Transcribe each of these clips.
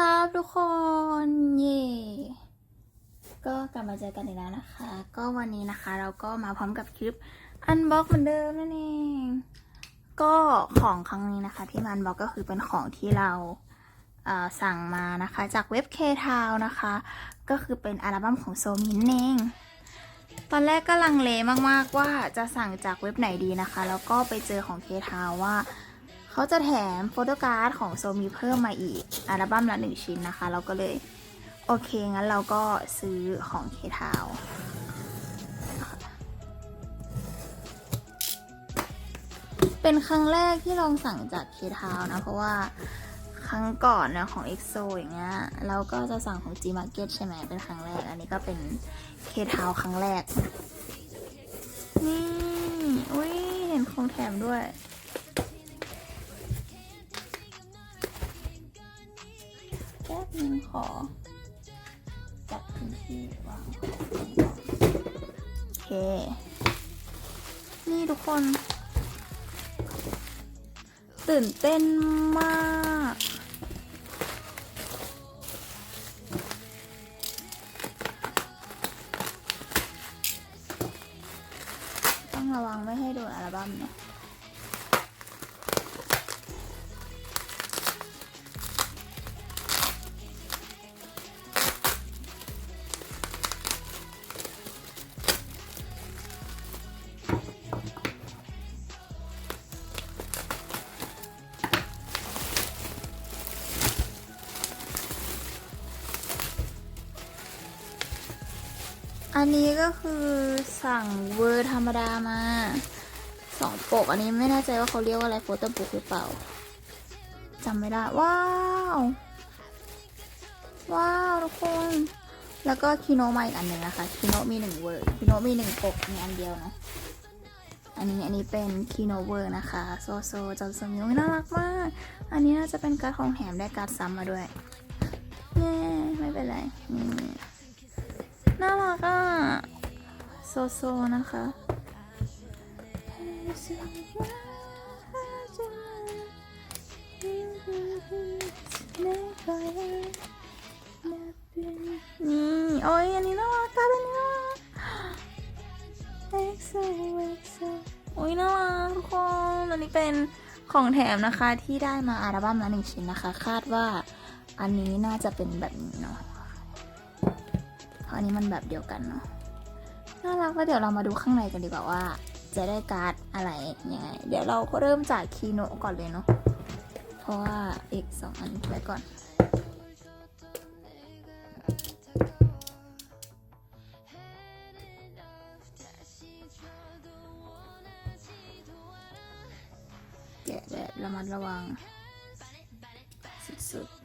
ครับทุกคนเย่ก็กลับมาเจอกันอีกแล้วนะคะ ก็วันนี้นะคะเราก็มาพร้อมกับคลิปอันบ็อกเหมือนเดิมนั่นเอง ก็ของครั้งนี้นะคะที่มันบ็อกก็คือเป็นของที่เราเสั่งมานะคะจากเว็บเคทาวนะคะ ก็คือเป็นอัลบั้มของโซมินเองตอนแรกก็ลังเลมากๆว่าจะสั่งจากเว็บไหนดีนะคะ แล้วก็ไปเจอของเคทาวว่า เขาจะแถมโฟโต้การ์ดของโซมีเพิ่มมาอีกอัลบั้มละหนึ่งชิ้นนะคะ เราก็เลย โอเค งั้นเราก็ซื้อของเคทาวเป็นครั้งแรกที่ลองสั่งจากเคทาวนะ เพราะว่าครั้งก่อนนะของ EXO อย่างเงี้ยเราก็จะสั่งของ G Market ใช่ไหมเป็นครั้งแรก อันนี้ก็เป็นเคทาวครั้งแรก นี่ อุ้ยเห็นของแถมด้วย นึงขอ จัดพื้นที่วางของโอเค นี่ทุกคน ตื่นเต้นมาก อันนี้ก็คือสั่งเวอร์ธรรมดามาสองปก อันนี้ไม่แน่ใจว่าเขาเรียกว่าอะไรโฟโต้บุ๊กหรือเปล่าจำไม่ได้ ว้าว ว้าว ทุกคน แล้วก็คีโนมาอีกอันหนึ่งนะคะคีโนมีหนึ่งเวอร์คีโนมีหนึ่งปกมีอันเดียวนะ อันนี้อันนี้เป็นคีโนเวอร์นะคะ โซโซจอมสมิวน่ารักมาก อันนี้น่าจะเป็นการ์ดของแถมได้การ์ดซ้ำมาด้วยเย้ไม่เป็นไรนี่ น่ารักอะ โซโซนะคะ นี่โอ้ยอันนี้น่ารักกันอันนี้น่ารักโอ้ยน่ารักทุกคนอันนี้เป็นของแถมนะคะที่ได้มาอัลบั้มละหนึ่งชิ้นนะคะ คาดว่าอันนี้น่าจะเป็นแบบนี้เนาะ ราะอันนี้มันแบบเดียวกันเนาะน่ารักแล้วเดี๋ยวเรามาดูข้างในกันดีกว่าว่า จะได้การ์ดอะไรยังไง เดี๋ยวเราก็เริ่มจากคีโนก่อนเลยเนาะเพราะว่าอีกสองอันไว้ก่อนแกะแบบระมัดระวังสุดๆ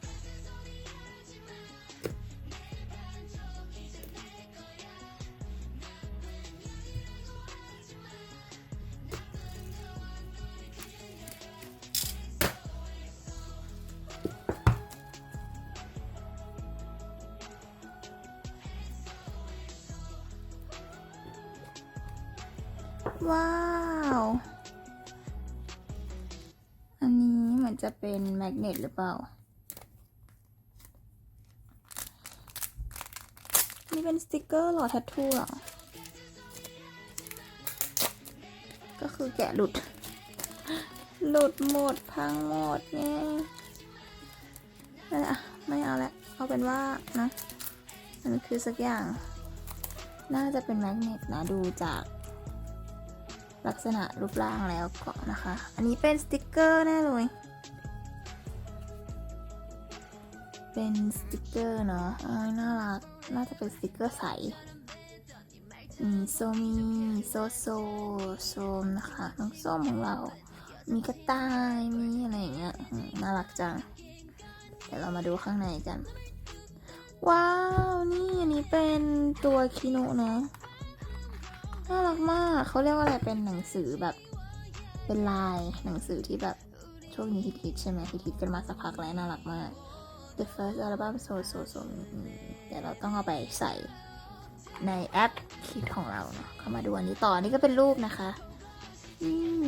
มือนจะเป็นแมกเนตหรือเปล่า นี่เป็นสติกเกอร์หล่อแทททูหรอ ก็คือแกะหลุด หลุดหมด พังหมดเนี่ยนั่นแหละไม่เอาละ เอาเป็นว่านะมันคือสักอย่าง น่าจะเป็นแมกเนตนะดูจากลักษณะรูปร่างแล้วก็นะคะ อันนี้เป็นสติกเกอร์แน่เลย เป็นสติกเกอร์เนาะน่ารัก น่าจะเป็นสติกเกอร์ใส มีโซมีโซโซโซมนะคะ น้องส้มของเรา มีกระต่าย มีอะไรอย่างเงี้ย น่ารักจัง เดี๋ยวเรามาดูข้างในกัน ว้าว นี่อันนี้เป็นตัวคิโนะเนาะ น่ารักมาก เขาเรียกว่าอะไร เป็นหนังสือแบบ เป็นลายหนังสือที่แบบช่วงนี้ฮิตๆใช่ไหมฮิตๆกันมาสักพักแล้วน่ารักมาก The first album so so so อืมเดี๋ยวเราต้องเอาไปใส่ในแอปคิดของเราเนาะเข้ามาดูอันนี้ต่อนนี้ก็เป็นรูปนะคะอืม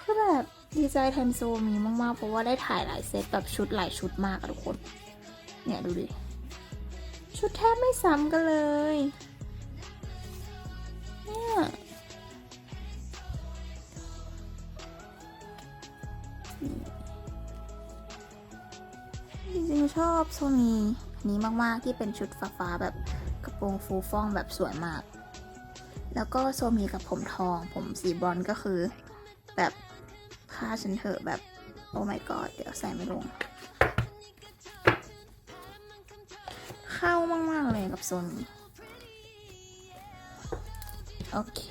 คือแบบดีใจแทนโซมีมาก ๆ เพราะว่าได้ถ่ายหลายเซตแบบชุดหลายชุดมากอะทุกคน เนี่ยดูดิ ชุดแทบไม่ซ้ำกันเลย ริงชอบโซมีอันนี้มากๆที่เป็นชุดฟ้าๆแบบกระโปรงฟูฟ่องแบบสวยมาก แล้วก็โซมีกับผมทอง ผมสีบรอนก็คือ แบบผ้าฉันเถอะแบบโอ้ my god เดี๋ยวใส่ไม่ลง เข้ามาก ๆ เลยกับโซนนี้โอเค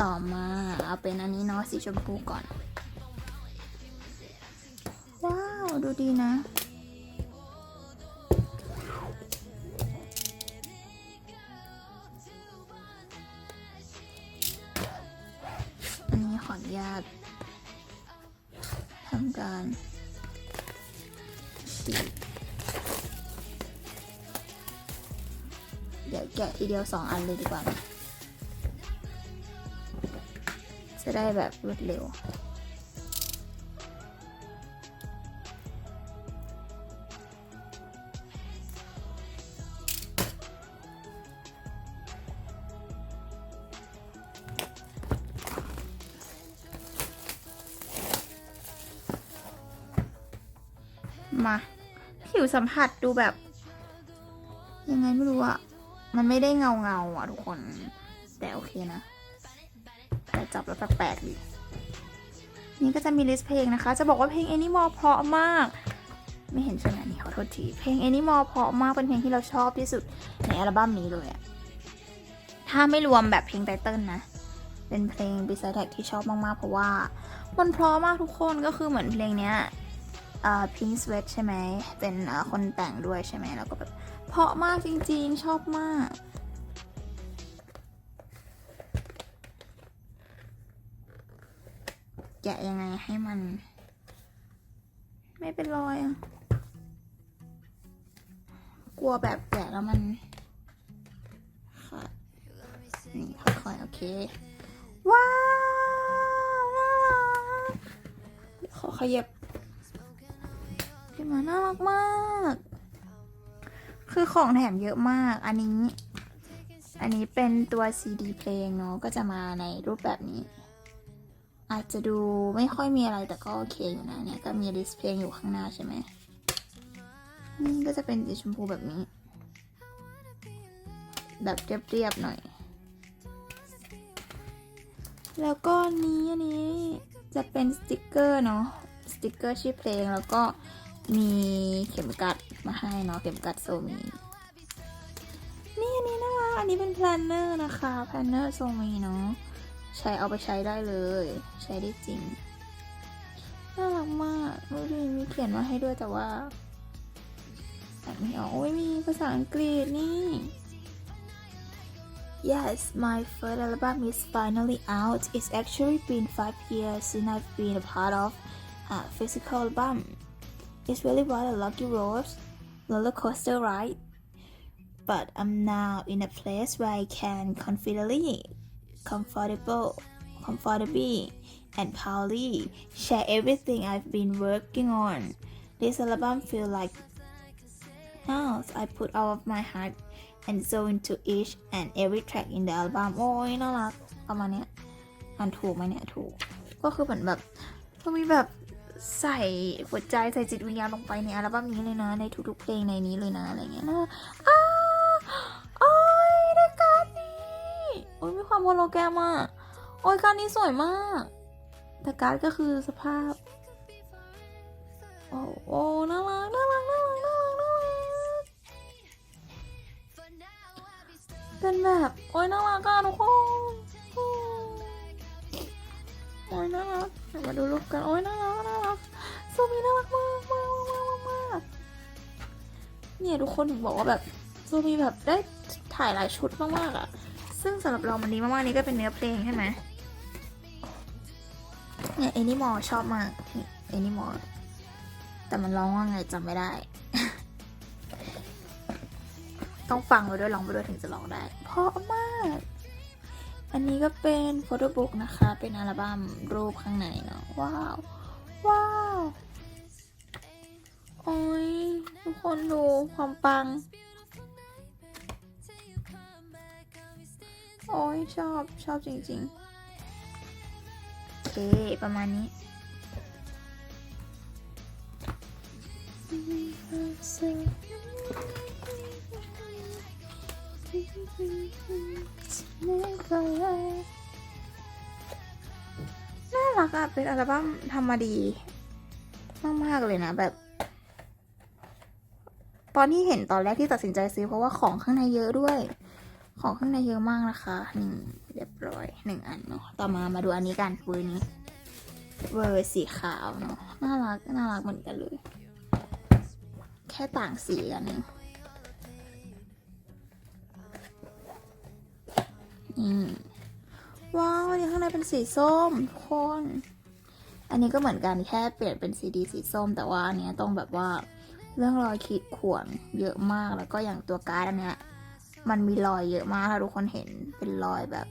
ต่อมาเอาเป็นอันนี้เนาะสีชมพูก่อน ว้าว ดูดีนะ อันนี้ขออนุญาตทำการฉีดเดี๋ยวแกะทีเดียวสองอันเลยดีกว่า จะได้แบบรวดเร็ว มา ผิวสัมผัสดูแบบ ยังไงไม่รู้อะมันไม่ได้เงาเงาอะทุกคน แต่โอเคนะ จับแล้วแปลกๆดี นี่ก็จะมีลิสต์เพลงนะคะ จะบอกว่าเพลง Animal เพราะมาก ไม่เห็นใช่ไหมนี่ขอโทษที เพลง Animal เพราะมากเป็นเพลงที่เราชอบที่สุดในอัลบั้มนี้เลยอะถ้าไม่รวมแบบเพลงไตเติ้ลนะ เป็นเพลง Beside Tag ที่ชอบมากๆ เพราะว่ามันเพราะมากทุกคนก็คือเหมือนเพลงเนี้ยอ่า Pink Sweat ใช่ไหม เป็นคนแต่งด้วยใช่ไหม แล้วก็แบบเพราะมากจริงๆ ชอบมาก แกะยังไงให้มัน ไม่เป็นรอยอะกลัวแบบแกะแล้วมันค่ะนี่ค่อยๆโอเค ว้าวน่ารักขอขยับพี่หมาน่ารักมาก คือของแถมเยอะมาก อันนี้ อันนี้เป็นตัว CD เพลงเนาะก็จะมาในรูปแบบนี้ อาจจะดูไม่ค่อยมีอะไรแต่ก็โอเคอยู่นะเนี่ยก็มีลิสเพลงอยู่ข้างหน้าใช่ไหมนี่ก็จะเป็นสีชมพูแบบนี้ แบบเรียบๆหน่อย แล้วก็นนี้อันนี้จะเป็นสติกเกอร์เนาะสติกเกอร์ชื่อเพลงแล้วก็มีเข็มกัดมาให้เนาะเข็มกัดโซมีนี่อันนี้นะคะอันนี้เป็นแพลนเนอร์นะคะแพลนเนอร์โซมีเนาะ ใช้เอาไปใช้ได้เลย ใช้ได้จริง น่ารักมากดูดิมีเขียนมาให้ด้วยแต่ว่าอ่านไม่ออกโอ้ยมีภาษาอังกฤษนี่ Yes, my first album is finally out. It's actually been five years since I've been a part of a physical album. It's really what a lucky road, roller coaster ride. But I'm now in a place where I can confidently, comfortable, comfortably, and proudly share everything I've been working on. This album feel like house I put all of my heart and soul into each and every track in the album โอ้ยน่ารักประมาณเนี้ยอ่านถูกไหมเนี่ยถูก ก็คือเหมือนแบบก็มีแบบใส่หัวใจใส่จิตวิญญาณลงไปในอัลบั้มนี้เลยนะ ในทุกๆเพลงในนี้เลยนะ อะไรเงี้ยนะอ้าโอ้ยได้การดนี้ โอ้ยมีความโฮโลแกรมอะ โอ้ยการนี้สวยมาก แต่การ์ดก็คือสภาพ โอ้โอ้น่ารักน่ารักน่ารักน่ารักน่ารักเป็นแบบ โอ้ยน่ารักอะทุกคนโอ้ยน่ารักมาดูรูปกัน โอ้ยน่ารักน่ารักโซมีน่ารักมากมากมากมากเนี่ยทุกคนถึงบอกว่าแบบโซมีแบบได้ถ่ายหลายชุดมากๆอะ ซึ่งสำหรับเรามันดีมากๆนี่ก็เป็นเนื้อเพลงใช่ไหมเนี่ยเอนิมอลชอบมากเอนิมอลแต่มันร้องว่าไงจำไม่ได้ ต้องฟังไปด้วยร้องไปด้วยถึงจะร้องได้ เพราะมาก อันนี้ก็เป็นโฟโต้บุ๊กนะคะ เป็นอัลบั้มรูปข้างในเนาะว้าว ว้าว โอ้ยทุกคนดูความปัง โอ้ยชอบชอบจริงๆ โอเค ประมาณนี้น่ารักอะเป็นอัลบั้มทำมาดี มากๆเลยนะแบบ ตอนที่เห็นตอนแรกที่ตัดสินใจซื้อเพราะว่าของข้างในเยอะด้วย ของข้างในเยอะมากนะคะนี่เรียบร้อยหนึ่งอันเนาะต่อมามาดูอันนี้กันเวอร์นี้เวอร์สีขาวเนาะน่ารักน่ารักเหมือนกันเลย แค่ต่างสีกันเองอืมว้าวนนี้ข้างในเป็นสีส้มทุกคน อันนี้ก็เหมือนกันแค่เปลี่ยนเป็นซีดีสีส้ม แต่ว่าอันเนี้ยต้องแบบว่าเรื่องรอยขีดข่วนเยอะมากแล้วก็อย่างตัวการ์ดอันเนี้ย มันมีรอยเยอะมากถ้าทุกคนเห็นเป็นรอยแบบ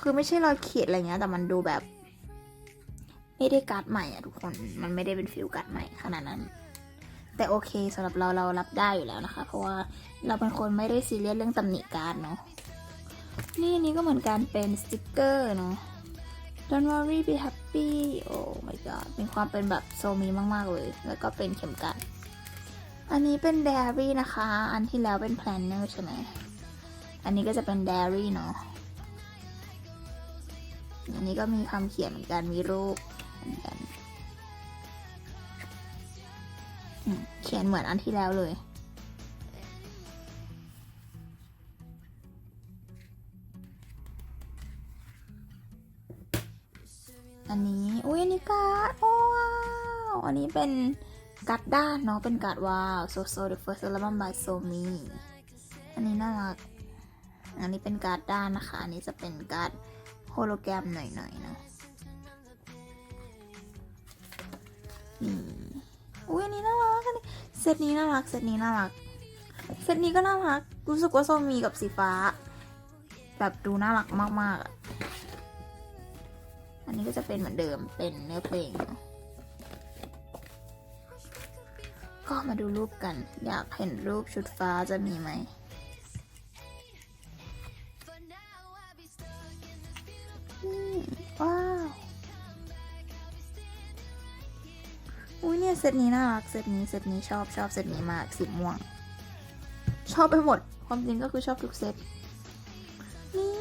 คือไม่ใช่รอยขีดอะไรเงี้ย แต่มันดูแบบ ไม่ได้การ์ดใหม่อะทุกคนมันไม่ได้เป็นฟิลการ์ดใหม่ขนาดนั้น แต่โอเคสำหรับเราเรารับได้อยู่แล้วนะคะ เพราะว่าเราเป็นคนไม่ได้ซีเรียสเรื่องตำหนิการเนาะนี่อันนี้ก็เหมือนกันเป็นสติกเกอร์เนาะ Don't worry be happy โอ้ my god มีความเป็นแบบโซมีมาก ๆ เลย แล้วก็เป็นเข็มกัด อันนี้เป็น diary นะคะ อันที่แล้วเป็น planner ใช่ไหม อันนี้ก็จะเป็น diary เนาะ อันนี้ก็มีคำเขียนเหมือนกัน มีรูปเหมือนกันเขียนเหมือนอันที่แล้วเลย อันนี้ อุ้ยอันนี้การ์ดโอ้ว้าว อันนี้เป็น การ์ดด้านเนาะเป็นการ์ดว้าว so so the first album by so me อันนี้น่ารัก อันนี้เป็นการ์ดด้านนะคะ อันนี้จะเป็นการ์ดโฮโลแกรมหน่อยๆเนาะอืมอุ้ยอันนี้น่ารักอันนี้เซตนี้น่ารักเซตนี้น่ารักเซตนี้ก็น่ารัก รู้สึกว่าโซมีกับสีฟ้า แบบดูน่ารักมากๆอะอันนี้ก็จะเป็นเหมือนเดิมเป็นเนื้อเพลงเนอะ ก็มาดูรูปกัน อยากเห็นรูปชุดฟ้าจะมีไหม ว้าว อุ้ยเนี่ยเซตนี้น่ารัก เซตนี้ เซตนี้ชอบชอบเซตนี้มากสีม่วง ชอบไปหมด ความจริงก็คือชอบทุกเซต นี่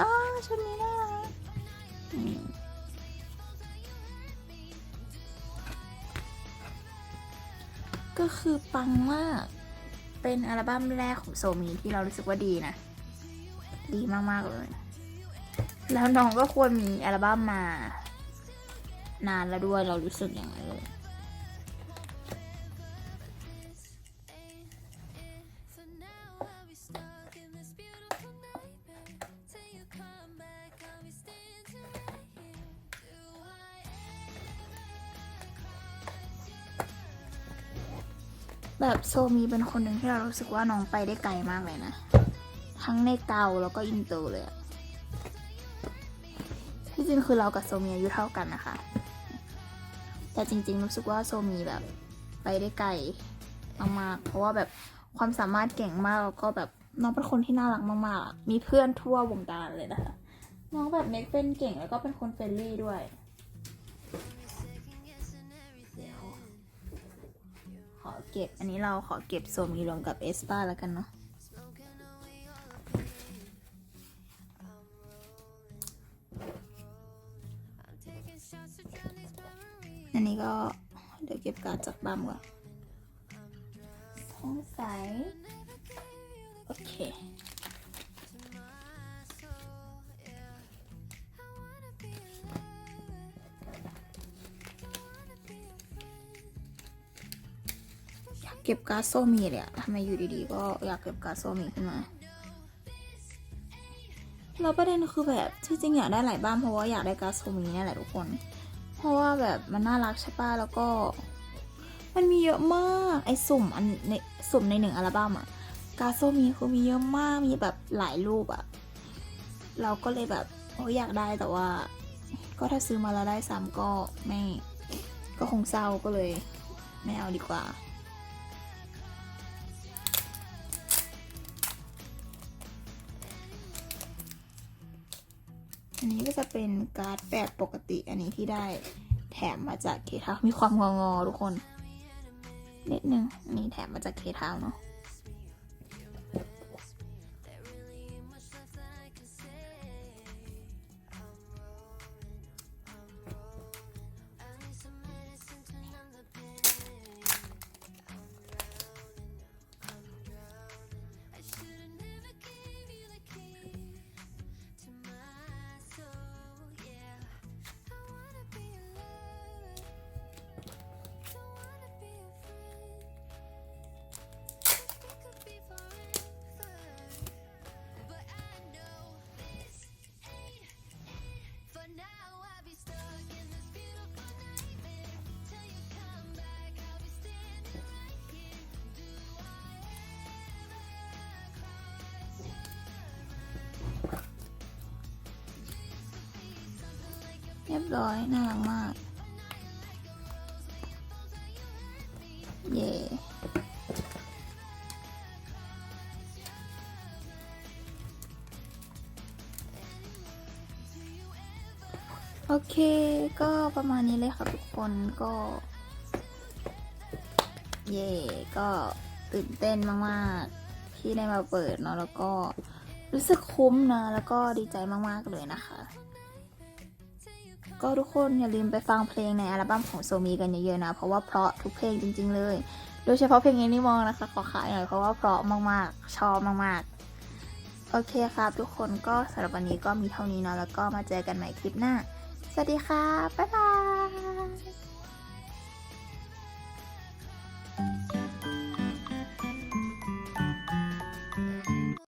อ้าชุดนี้น่ารัก ก็คือปังมาก เป็นอัลบั้มแรกของโซมีที่เรารู้สึกว่าดีนะ ดีมากๆเลย แล้วน้องก็ควรมีอัลบั้มมานานแล้วด้วยเรารู้สึกอย่างนั้นเลย แบบโซมีเป็นคนหนึ่งที่เรารู้สึกว่าน้องไปได้ไกลมากเลยนะ ทั้งในเกาแล้วก็อินเตอร์เลยที่จริงคือเรากับโซมีอายุเท่ากันนะคะ แต่จริงๆรู้สึกว่าโซมีแบบไปได้ไกลมากๆเพราะว่าแบบความสามารถเก่งมากแล้วก็แบบน้องเป็นคนที่น่ารักมากๆ มีเพื่อนทั่ววงการเลยนะคะ น้องแบบเมคเป็นเก่งแล้วก็เป็นคนเฟรนลี่ด้วย เก็บ อันนี้เราขอเก็บโซมีรวมกับเอสปาแล้วกันเนาะอันนี้ก็เดี๋ยวเก็บการ์ดจากบัมก่อนสงสัยโอเค กเก็บการ์ดโซมีเลยอะทำไมอยู่ดีๆ ก็อยากเก็บการ์ดโซมีขึ้นมาแล้วประเด็นคือแบบที่จริงอยากได้หลายบ้านเพราะว่าอยากได้การ์ดโซมีนี่แหละทุกคน เพราะว่าแบบมันน่ารักใช่ป่ะแล้วก็ มันมีเยอะมากไอสุ่มอันในสุ่มในหนึ่งอัลบั้มอะการ์ดโซมีคือมีเยอะมากมีแบบหลายรูปอะเราก็เลยแบบโอ้ยอยากได้แต่ว่า ก็ถ้าซื้อมาแล้วได้ซ้ำก็ไม่ก็คงเศร้าก็เลย ไม่เอาดีกว่า อันนี้ก็จะเป็นการ์ดแบบปกติอันนี้ที่ได้แถมมาจากเคทาวมีความงองอๆทุกคนนิดนึงน,นี่แถมมาจากเคทาวเนาะ ร้อย น่ารักมาก เย่โอเค ก็ประมาณนี้เลยค่ะทุกคนก็ เย่ก็ตื่นเต้นมากๆ ที่ได้มาเปิดเนาะแล้วก็รู้สึกคุ้มนะ แล้วก็ดีใจมากๆเลยนะคะ ก็ทุกคนอย่าลืมไปฟังเพลงในอัลบั้มของโซมีกันเยอะๆนะ เพราะว่าเพราะทุกเพลงจริง ๆ เลย โดยเฉพาะเพลงนี้นี่มองนะคะ ขอขายหน่อยเพราะว่าเพราะมากๆ ชอบมากๆ โอเคครับทุกคนก็สำหรับวันนี้ก็มีเท่านี้เนาะแล้วก็มาเจอกันใหม่คลิปหน้า สวัสดีค่ะ บ๊ายบาย